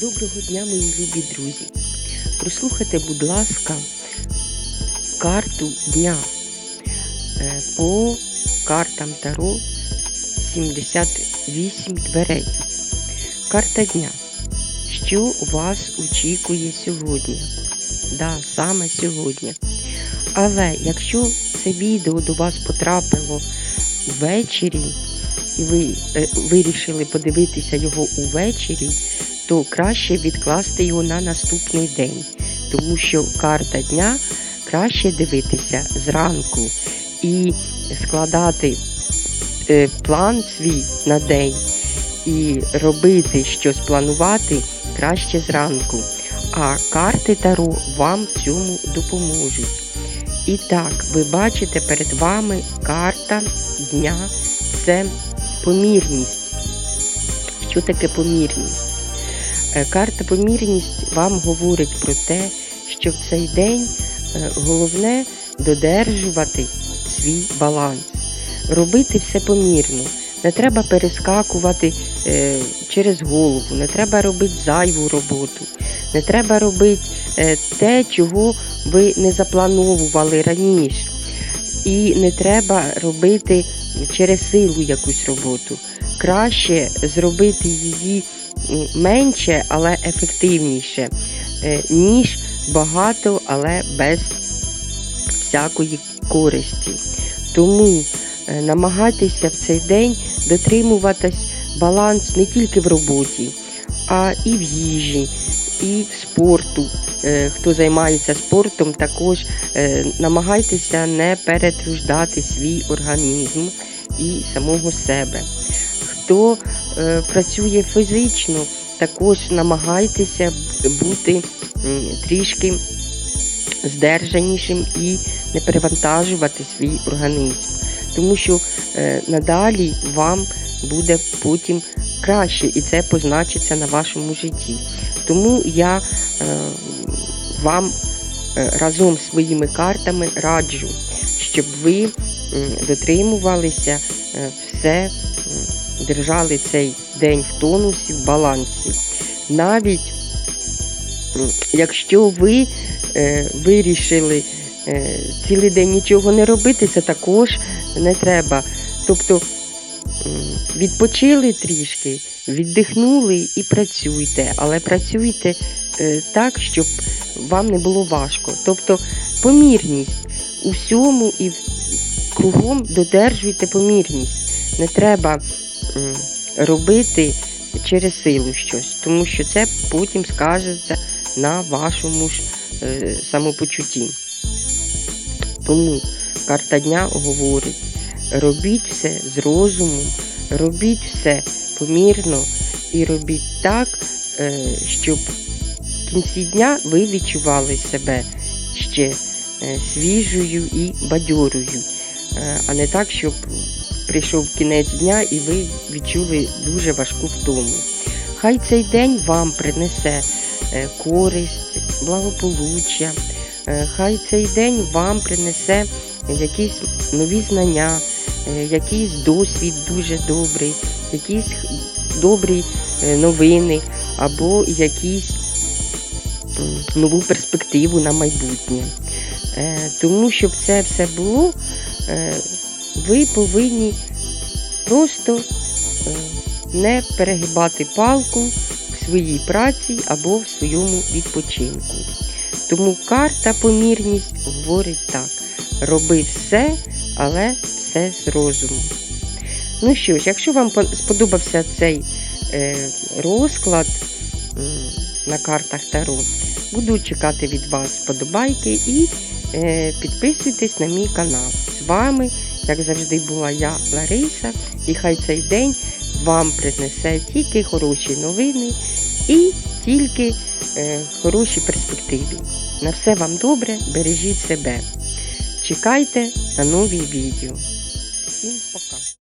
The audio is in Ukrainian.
Доброго дня, мої любі друзі. Прослухайте, будь ласка, карту дня Е, по картам Таро 78 дверей. Карта дня. Що вас очікує сьогодні? Да, саме сьогодні. Але якщо це відео до вас потрапило ввечері, і ви е, вирішили подивитися його увечері, то краще відкласти його на наступний день, тому що карта дня краще дивитися зранку і складати е, план свій на день і робити щось планувати краще зранку. А карти Таро вам в цьому допоможуть. І так, ви бачите перед вами карта дня це помірність. Що таке помірність? Е, Карта помірність вам говорить про те, що в цей день е, головне додержувати свій баланс, робити все помірно. Не треба перескакувати е, через голову, не треба робити зайву роботу, не треба робити те, чого ви не заплановували раніше. І не треба робити через силу якусь роботу. Краще зробити її менше, але ефективніше, е, ніж багато, але без всякої користі. Тому е, намагайтеся в цей день дотримуватись баланс не тільки в роботі, а і в їжі, і в спорту. Е, Хто займається спортом, також намагайтеся не перетруждати свій організм і самого себе. Хто е, працює фізично, також намагайтеся бути трішки здержанішим і не перевантажувати свій організм, тому що е, надалі вам буде потім краще і це позначиться на вашому житті. Тому я е, вам разом з своїми картами раджу, щоб ви дотримувалися все, держали цей день в тонусі, в балансі. Навіть якщо ви е, вирішили е, цілий день нічого не робити, це також не треба. Тобто відпочили трішки, віддихнули і працюйте, але працюйте е, так, щоб вам не було важко. Тобто помірність у всьому і кругом додержуйте помірність. Не треба робити через силу щось, тому що це потім скажеться на вашому ж е, самопочутті. Тому карта дня говорить: робіть все з розумом, робіть все помірно і робіть так, е, щоб в кінці дня ви відчували себе ще е, свіжою і бадьорою, Е, а не так, щоб прийшов кінець дня і ви відчули дуже важку втому. Хай цей день вам принесе е, користь, благополуччя. Е, Хай цей день вам принесе якісь нові знання, е, якийсь досвід дуже добрий, якісь добрі новини або якісь нову перспективу на майбутнє. Тому щоб це все було, ви повинні просто е, не перегибати палку в своїй праці або в своєму відпочинку. Тому карта помірність говорить так: роби все, але все з розумом. Ну що ж, якщо вам сподобався цей е, розклад на картах Таро, буду чекати від вас вподобайки і е, підписуйтесь на мій канал. З вами, як завжди, була я, Лариса, і хай цей день вам принесе тільки хороші новини і тільки е, хороші перспективи. На все вам добре, бережіть себе. Чекайте на нові відео. Всім пока!